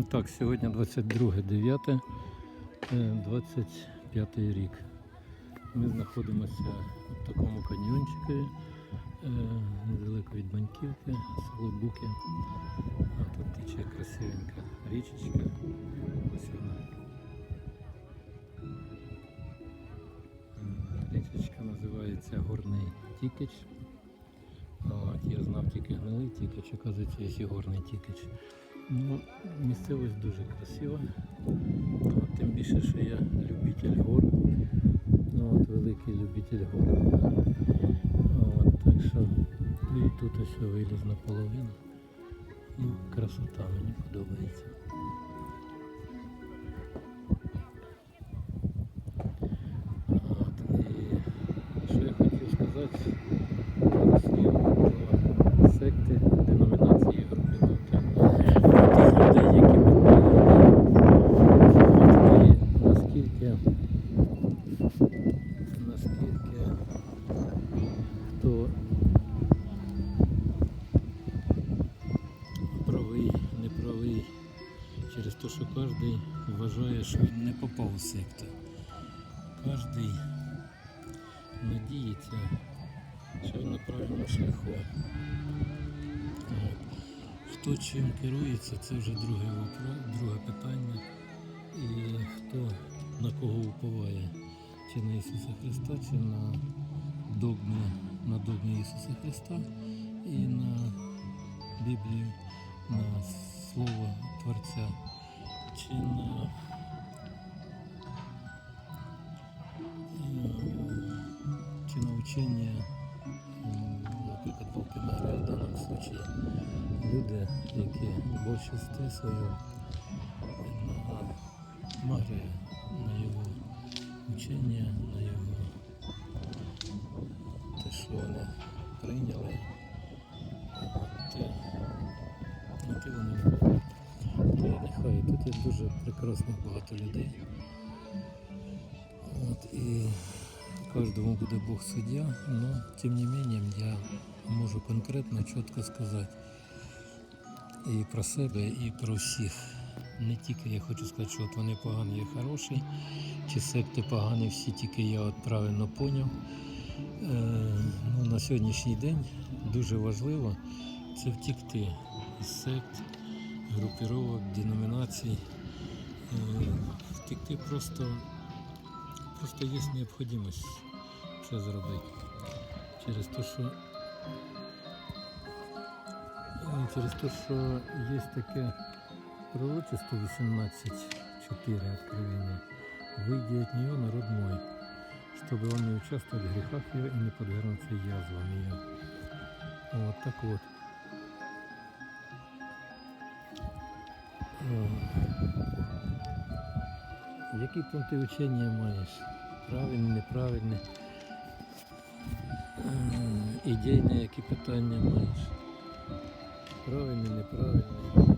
Ну Так, сьогодні 22.09, е, 25 рік. Ми знаходимося в такому каньйончику е, недалеко від Баньківки, село Буки. А тут тече красивенька річечка. Ось вона. Е, Річечка називається Горний Тікич. От, я знав тільки гнилий тікач, оказується, є горний тікач. Ну, місцевість дуже красива. От, тим більше, що я любитель гор. Ну, от, великий любитель гор. От, так що і тут ось виліз наполовину. Ну, красота мені подобається. Те, що кожен вважає, що він не попав у секту. Кожен надіється, що він на правильному шляху. Хто чим керується, це вже друге, друге питання. І хто на кого уповає, чи на Ісуса Христа, чи на догми, на догми Ісуса Христа і на Біблію, на Слово Творця, чи на е, чи на наприклад, Волкемера в даному случаї. Люди, які більшості свою Марія на його учення, на його те, що вони прийняли, те, те вони тут дуже прекрасних багато людей. От, і кожному буде Бог суддя, але тим не менее я можу конкретно чітко сказати і про себе, і про всіх. Не тільки я хочу сказати, що от вони погані, я хороший, чи секти погані, всі тільки я от правильно поняв. Е, ну, на сьогоднішній день дуже важливо це втікти із сект, групіровок, деномінацій. Е, втекти просто, просто є необхідність це зробити. Через те, що е, через те, що є таке пророчество 18.4 откровения. Выйди от нее, народ мой, чтобы он не участвовал в грехах ее и не подвергнулся язвам ее. Вот так вот. Які пункти учення маєш? Правильні, неправильні? Е, Ідейні, які питання маєш? Правильні, неправильні?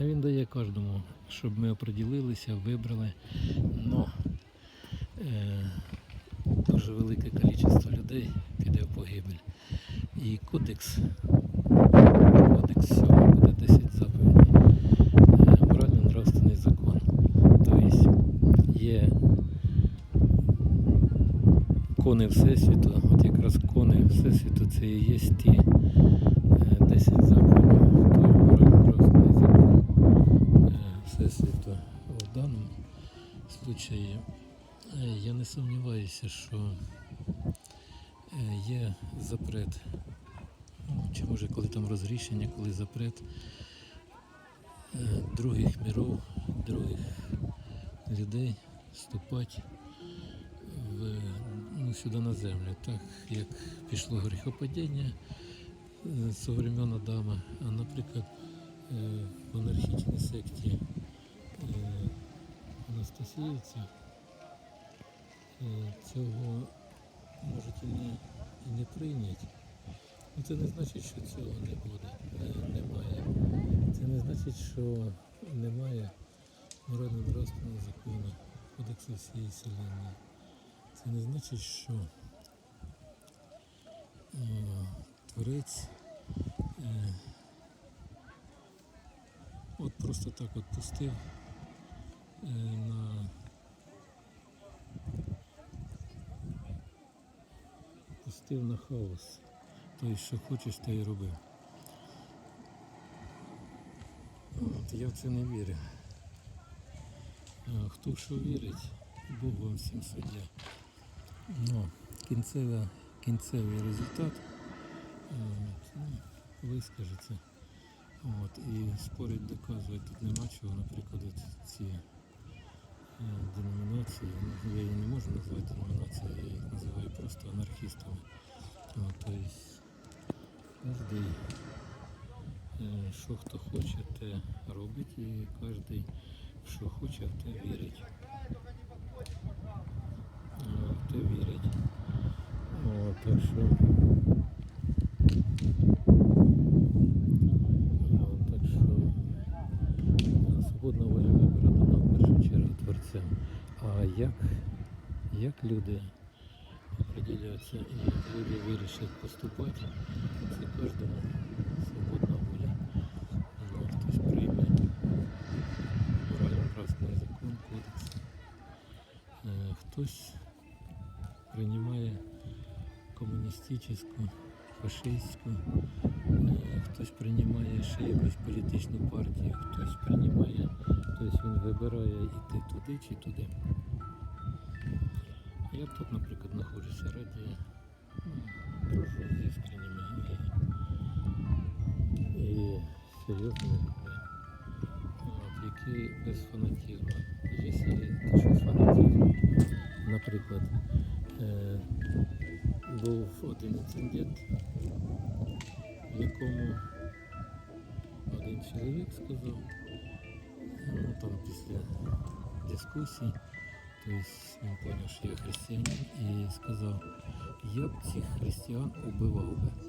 А він дає кожному, щоб ми оприділилися, вибрали. Но е, дуже велике кількість людей піде в погибель. І кодекс, кодекс всього буде 10 заповідей. Е, Морально-нравственний закон. Тобто є кони Всесвіту, от якраз кони Всесвіту це і є ті е, 10 заповідей, случаї е, я не сумніваюся, що е, є запрет, ну, чи може коли там розрішення, коли запрет е, других міров, других людей вступати в, ну, сюди на землю, так як пішло гріхопадіння со времен Адама, а наприклад, в монархічній секті Анастасіївця е, цього можуть і не, і не прийняти. Ну, це не значить, що цього не буде, е, немає. Це не значить, що немає морально-нравственного закону, кодексу всієї вселенної. Це не значить, що е, творець е, от просто так от пустив на пустив на хаос. Тобто, що хочеш, те й роби. От, я в це не вірю. Хто що вірить, Бог вам всім суддя. Ну, кінцева, кінцевий результат ну, вискажеться. От, і спорить, доказувати тут нема чого, наприклад, ці е, деномінації, ну, я її не можу назвати деномінацією, я їх називаю просто анархістами. От, тобто, кожен, що хто хоче, те робить, і кожен, що хоче, в те вірить. Е, В те вірить. От, так що. От, так що е, свободна воля вибору дана в першу. А як, як люди определяться і люди вирішать поступати, це кожному свободна воля. Хтось прийме морально-нравственний закон, кодекс. Е, Хтось приймає комуністичну, фашистську, е, хтось приймає ще якусь політичну партію, хтось приймає, тобто він вибирає йти туди чи туди. Я тут, наприклад, знаходжуся раді ну, дружу з і, серйозними людьми, які без фанатізму. Якщо є щось фанатізму, наприклад, е, був один інцидент, в якому один чоловік сказав, там після дискусій, есть він зрозумів, що я християнин, і сказав, я б цих християн убивав би.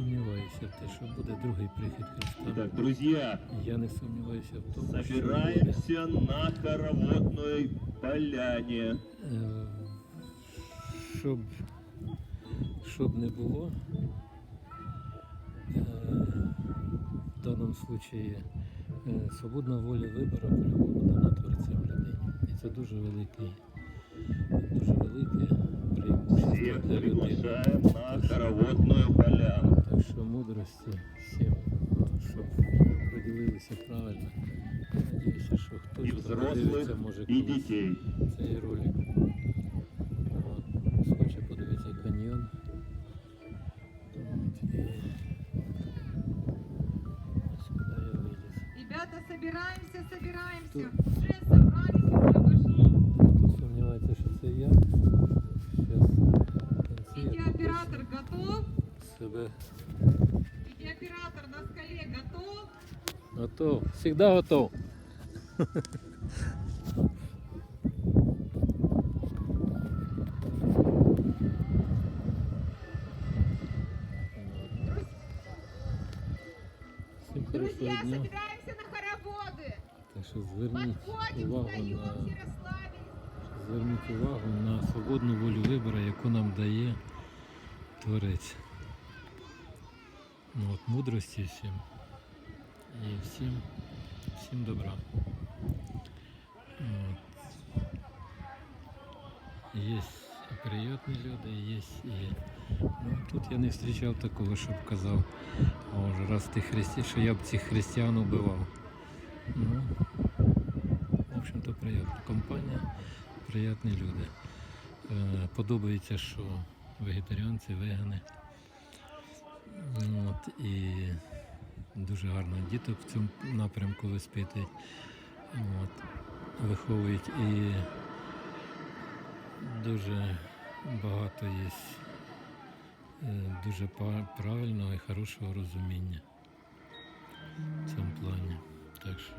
Сумніваюся в те, що буде другий прихід Христа. Итак, друзья, Я не сумніваюся в тому, що буде. собираемся на хороводной поляне. Е, Щоб, щоб не було, е, в даному случаї е, свободна воля вибору по-любому дана творцем людині. І це дуже великий, дуже велике Всех для людини. приглашаем на хороводную поляну. Так що мудрості всім, а, щоб поділилися правильно. Я надіюся, що хтось И хто подивиться, взрослых, може и колись детей. цей ролик. От, Хоче подивитися каньйон. От, і ось куди я виліз. Ребята, собираемся, собираемся. Тут- Уже собрались, уже пошли. Хто сумнівається, що це я. Зараз в кінці я Видеооператор готов? Себе Видеооператор на скале готов? готов. Всегда готов. Друзья, собираемся на хороводы. Так що зверніть Подходим, увагу на зверніть увагу на свободну волю вибору, яку нам дає Творець. Ну, от, мудрості всім. І всім, всім добра. От. Є і приятні люди, є і. Ну, тут я не зустрічав такого, щоб казав, може, раз ти християн, що я б цих християн убивав. Ну, в общем-то, приятна компанія, приятні люди. Е, Подобається, що вегетаріанці, вегани. От, і дуже гарно діток в цьому напрямку воспитують, от, виховують і дуже багато є е, дуже правильного і хорошого розуміння в цьому плані. Так що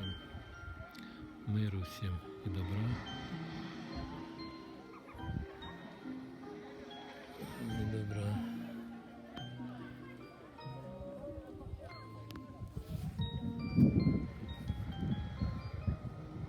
миру всім і добра.